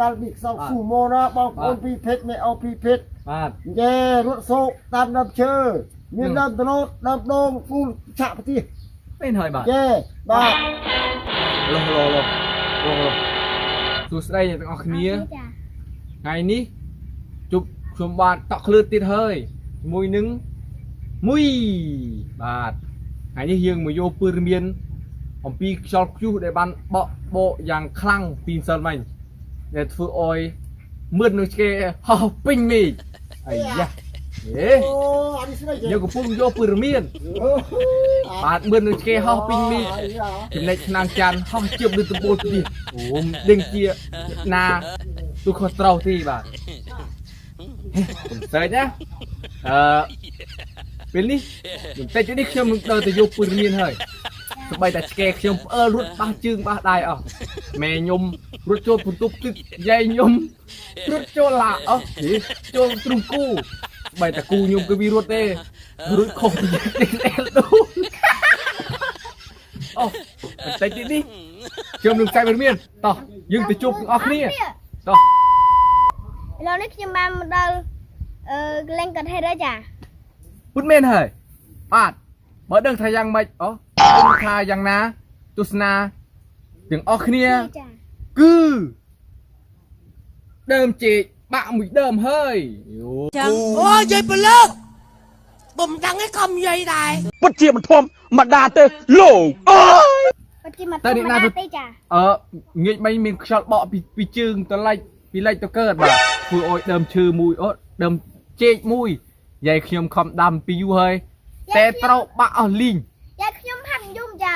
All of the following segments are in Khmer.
កាលពីខ្សោស៊ូម៉ូណាបងប្អូនពីភេទមិនអោពីភេទបាទយេរត់សោកតាមដើមឈើមានដើមត្នោតដើមដូងគូលឆាក់ផ្ទះពេលហើយបាទយេបាទឡោះឡោះឡោះឡោះឡោះសួស្តីអ្នកទាំងអស់គ្នាចាថ្ងៃនេះជប់ខ្ញុំបាទតក់ឃ្លឿនទៀតហើយជាមួយនឹងមួយបាទថ្ងៃនេះយើងមកយកព័ត៌មានអំពីខ្យល់ព្យុះដែលបានបក់បកយ៉ាងខ្លាំងពីម្សិលមិញ ដែលធ្វើឲ្យមឿននៅឆ្កែហោះពេញមេឃអាយ៉ាហេអូអានេះស្ដីយើងកំពុងយកព័ត៌មានបាទមឿននៅឆ្កែហោះពេញមេឃចំណែកឆ្នាំងចានហោះជិបលើដំបូលផ្ទះអូមដេញជាណាទូខុសត្រូវទេបាទខ្ញុំសើចណាអឺពេលនេះបន្តិចនេះខ្ញុំនឹងដើរទៅយកព័ត៌មានហើយ សម្បីតែឆ្កែខ្ញុំផ្អើលរត់បះជើងបះដៃអស់ម៉ែខ្ញុំរត់ចូលបន្ទប់ទឹកយាយខ្ញុំរត់ចូលឡាអស់ហេចូលទ្រុងគូស្បែតែគូខ្ញុំក៏វារត់ទេរួចខុសពីអែលដូអូបន្តិចទៀតនេះខ្ញុំនឹងចែកព័ត៌មានតោះយើងទៅជួបទាំងអស់គ្នាតោះឥឡូវនេះខ្ញុំបានមកដល់អឺកន្លែងកន្ទហេតុហើយចាពុតមែនហើយបាទបើដឹងថាយ៉ាងម៉េចអូដឹង ថាយ៉ាងណាទស្សនាទាំងអស់គ្នាចាគឺដើមចេកបាក់មួយដើមហើយយូចឹងអូយយាយប្រលើកបំដឹងឯងខំយាយដែរពិតជាមិនធម្មតាទេលោកអើយពិតជាមកធម្មតាទេចាអឺងាកមិញមានខ្យល់បក់ពីពីជើងទៅលិចពីលិចទៅកើតបាទធ្វើឲ្យដើមឈើមួយអូដើមចេកមួយយាយខ្ញុំខំដាំពីយូរហើយតែត្រូវបាក់អស់លីង យ៉ាខ្ញុំហាត់យំចា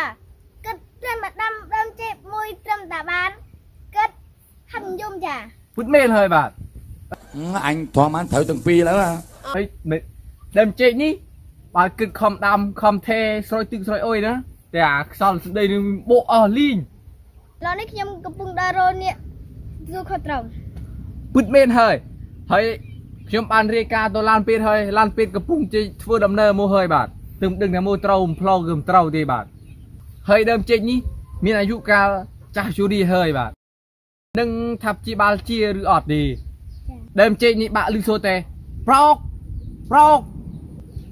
គិតត្រឹមមកដាំដើមចេកមួយត្រឹមតាបានគិតហាត់ យំចា ពុតមែនហើយបាទ អញធម្មតាត្រូវទាំងពីរแล้ว ហើយមិនដើមចេកនេះបើគិតខំដាំខំថេស្រោចទឹកស្រោចអុយណាតែអាខ្សលស្ដីនឹងបោកអស់លីង ឥឡូវនេះខ្ញុំកំពុងដើររោនេះទូខុសត្រូវ ពុតមែនហើយហើយខ្ញុំបានរាយការណ៍ទៅឡានពេទ្យហើយឡានពេទ្យកំពុងជិះធ្វើដំណើរមកហើយបាទទើបដឹងថាមួយត្រូវផ្លូវគឺមិនត្រូវទេបាទហើយដើមចេកនេះមានអាយុកាលចាស់យូរនេះហើយបាទ នឹងថាព្យាបាលជាឬអត់ទេចាដើមចេកនេះបាក់លឺសូតែប្រោកប្រោក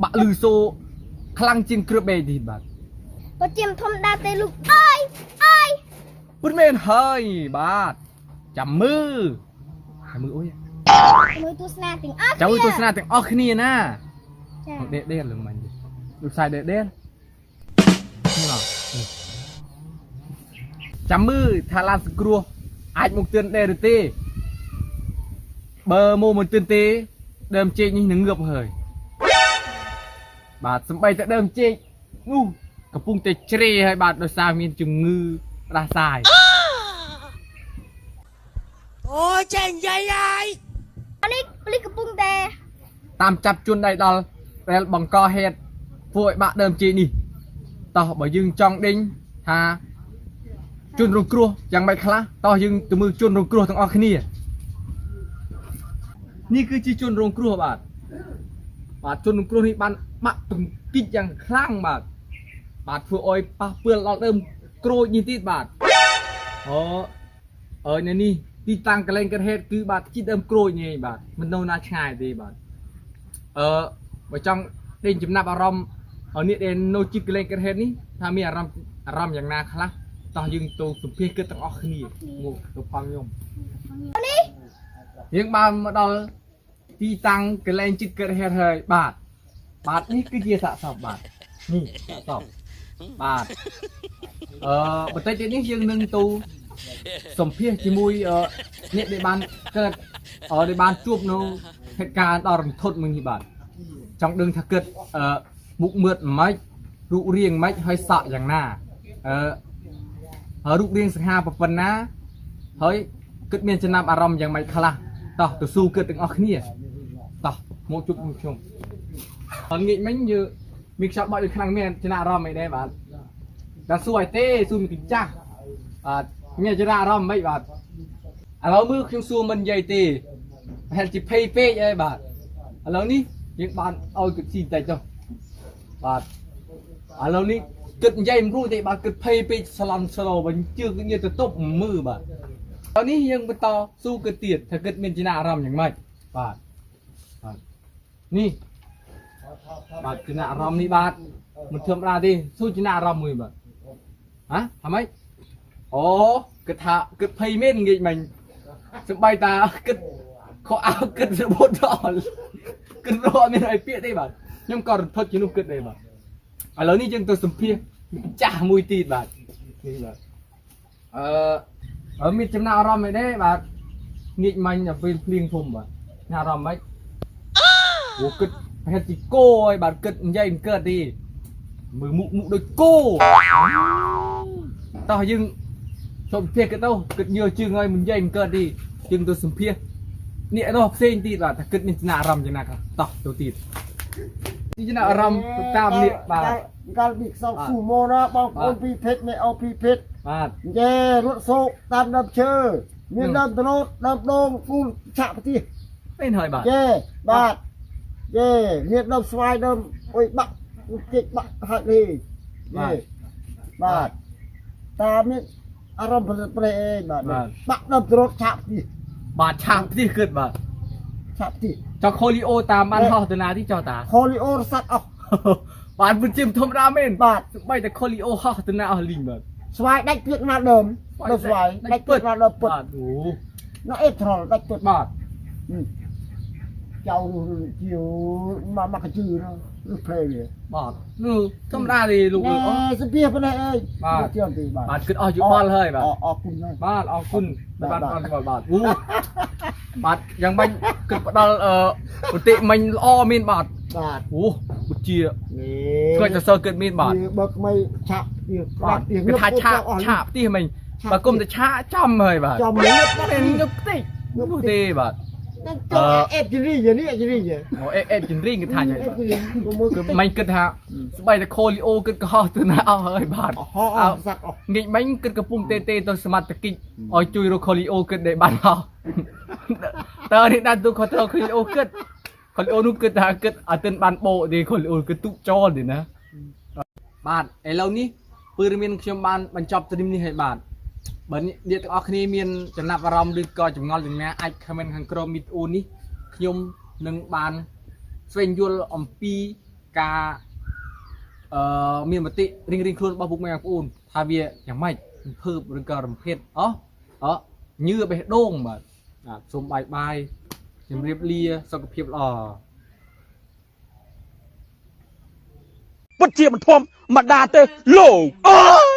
បាក់លឺសូខ្លាំងជាងគ្រាប់បេទីបាទពិតជាមិនធម្មតាទេលោកអើយអើយពុតមែនហើយបាទចាំមើលចាំមើលអូយមើលទស្សនាទាំងអស់ចាំមើលទស្សនាទាំងអស់គ្នាណាចាមកដេកដេកលឹងមិញលោកសាយដេកដេកនេះមកនេះចាំមើលថាឡានសង្គ្រោះ អាចមកទឿនដែរឬទេបើមកមិនទឿនទេដើមចេកនេះនឹងងើបហើយបាទសំបីតែដើមចេកនោះកំពុងតែជ្រេហើយបាទដោយសារមានជំងឺផ្ដាសាយអូយចេះនិយាយហើយអានេះពលិសកំពុងតែតាមចាប់ជនដៃដល់ដែលបង្កហេតុធ្វើឲ្យបាក់ដើមចេកនេះតោះបើយើងចង់ដេញថា ជនរងគ្រោះយ៉ាងម៉េចខ្លះតោះយើងទៅមើលជនរងគ្រោះទាំងអស់គ្នានេះគឺជាជនរងគ្រោះបាទបាទជនរងគ្រោះនេះបានបាក់ទង្គិចយ៉ាងខ្លាំងបាទបាទធ្វើឲ្យប៉ះពាល់ដល់ដើមក្រូចនេះទៀតបាទអូអើយនៅនេះទីតាំងកន្លែងកើតហេតុគឺបាទជីដើមក្រូចនេះបាទមិននៅណាឆ្ងាយទេបាទអឺបើចង់ដេញចំណាប់អារម្មណ៍ឲ្យនេះដែលនៅជិតកន្លែងកើតហេតុនេះថាមានអារម្មណ៍អារម្មណ៍យ៉ាងណាខ្លះ តោះយើងទៅសម្ភាសគិតទាំងអស់គ្នាមកទៅផងខ្ញុំនេះយើងបានមកដល់ទីតាំងកន្លែងជិតកើតហេតុហើយបាទបាទនេះគឺជាសាកសពបាទនេះសាកសពបាទអឺបន្តិចទៀតនេះយើងនឹងទៅសម្ភាសជាមួយអឺអ្នកដែលបានកើតអឺដែលបានជួបនៅហេតុការណ៍ដ៏រន្ធត់មួយនេះបាទចង់ដឹងថាគិតអឺមុខមើតម៉េចរូបរាងម៉េចហើយសក់យ៉ាងណាអឺហើយ រូបរាងសង្ហាប្រប៉ុណ្ណាហើយគិតមានចំណាប់អារម្មណ៍យ៉ាងម៉េចខ្លះតោះទៅស៊ូគិតទាំងអស់គ្នាតោះមកជួបខ្ញុំខ្ញុំហើយងាកមិញយើមានខ្យល់បក់ដូចខ្លាំងមែនចំណាប់អារម្មណ៍អីដែរបាទដល់សួរឲ្យទេស៊ូមិនកញ្ចាស់បាទមានចំណាប់អារម្មណ៍ម៉េចបាទឥឡូវមើលខ្ញុំសួរមិននិយាយទេប្រហែលជាភ័យពេកអីបាទឥឡូវនេះយើងបានឲ្យគិតស៊ីបន្តិចចុះបាទឥឡូវនេះ គិតនិយាយមិនរួចទេបាទគិតភ័យពេកស្លន់ស្លោវិញជឿគញាទៅទប់មើលបាទអវនេះយើងបន្តស៊ូគិតទៀតថាគិតមានចំណាអារម្មណ៍យ៉ាងម៉េចបាទបាទនេះបាទចំណាអារម្មណ៍នេះបាទមិនធម្មតាទេស៊ូចំណាអារម្មណ៍មួយបាទហ៎ថាម៉េចអូគិតថាគិតភ័យមែនងាកមិញសំបីតាគិតខកអោគិតរបូតដល់គិតរកអត់មានអីពាក្យទេបាទខ្ញុំក៏រន្ធត់ជានោះគិតដែរបាទ ឥឡូវនេះយើងទៅសម្ភាសចាស់មួយទៀតបាទនេះបាទអឺអឺមានចំណាក់អារម្មណ៍អីទេបាទងាកមាញ់ដល់ពេលភ្លៀងធំបាទចំណាក់អារម្មណ៍មិនអូគិតប្រហែលជាគោហើយបាទគិតនិយាយមិនកើតទេមើលមុខមុខដូចគោតោះយើងជប់ភាសគិតទៅគិតញើជើងហើយមិននិយាយមិនកើតទេយើងទៅសម្ភាសនេះនោះផ្សេងទៀតបាទតែគិតមានចំណាក់អារម្មណ៍ចំណាក់តោះទៅទៀត នេះចំណាក់អារម្មណ៍ទៅតាមនេះបាទកាលពីខ្សោស៊ូម៉ូណាបងប្អូនពីភេទមិនអោពីភេទបាទយេរត់សោកតាមដើមឈើមានដើមត្នោតដើមដងគូលឆាក់ប្រទេសពេលហើយបាទយេបាទយេមានដើមស្វាយដើមអុយបាក់គេចបាក់ហាច់នេះយេបាទតាមានអារម្មណ៍ប្រប្រេអេបាទបាក់ដើមត្នោតឆាក់ប្រទេសបាទឆាកផ្ទះគិតបាទឆាក់ ប្រទេសចោខូលីអូតាមបានហោះទៅណាទីចោតាខូលីអូរស័តអស់បានពិតជាមិនធម្មតាមែនបាទបីតែខូលីអូហោះទៅណាអស់លីងបាទស្វាយដាច់ព្រៀកណាដើមដើមស្វាយដាច់ព្រៀកណាដើមពុតបាទអូ nó ép thằng đánh tuyệt បាទ ừ. cháu chiều mà mặc cái chữ nó nó phê vậy បាទនោះធម្មតាទេលោកអើយ nè sẽ bia bên đây ơi Bà. Nó chưa gì bà បាទគិតអស់យោបល់ហើយបាទ ờ ờ cùng đây បាទអរគុណបាបាទទបាទបាទបាទបាទអូបាទយ៉ាងបាញ់គិតផ្ដល់អឺប្រតិមិញល្អមានបាទ bà អូបុជា nè ឃើញតែសើគិតមានបាទ Thì bậc mây chạm tiền បាទ tiền គឺថាឆាកឆាកផ្ទះមិញបើគុំតែឆាកចំហើយបាទ cho mấy nước តែ bắt ងឹកតិចនោះទេបាទ nó Ờ. cho ép cái gì vậy nè cái gì vậy អូអេអេជិនរីងគឺថាយ៉ាង ép cái gì có môi គឺមិញគិតថាស្បីតែខូលីអូគិតកុហកទៅណាអស់ហើយបាទ ho ho giặc ờ ងាកមិញគិតកំពុងតេតេទៅសមត្ថកិច្ចឲ្យជួយរកខូលីអូគិតដែលបានហោះតើនេះដាក់ទូខុសត្រូវខូលីអូគិតខូលីអូនោះគិតថាគិតអត់ទាន់បានបោកទេខូលីអូគិតទុកចោលទេណាបាទឥឡូវនេះព័ត៌មានខ្ញុំបានបញ្ចប់ត្រឹមនេះហើយបាទ បើអ្នកទាំងអស់គ្នាមានចំណាប់អារម្មណ៍ឬក៏ចម្ងល់យ៉ាងណាអាច comment ខាងក្រោមវីដេអូនេះខ្ញុំនឹងបានស្វែងយល់អំពីការអឺមានមតិរៀងរៀងខ្លួនរបស់ពុកម៉ែបងប្អូនថាវាយ៉ាងម៉េចរំភើបឬក៏រំភេតអោះអោះញើបេះដូងបាទបាទសូមបាយបាយជំរាបលាសុខភាពល្អពិតជាមិនធម្មតាទេលោកអើយអើយ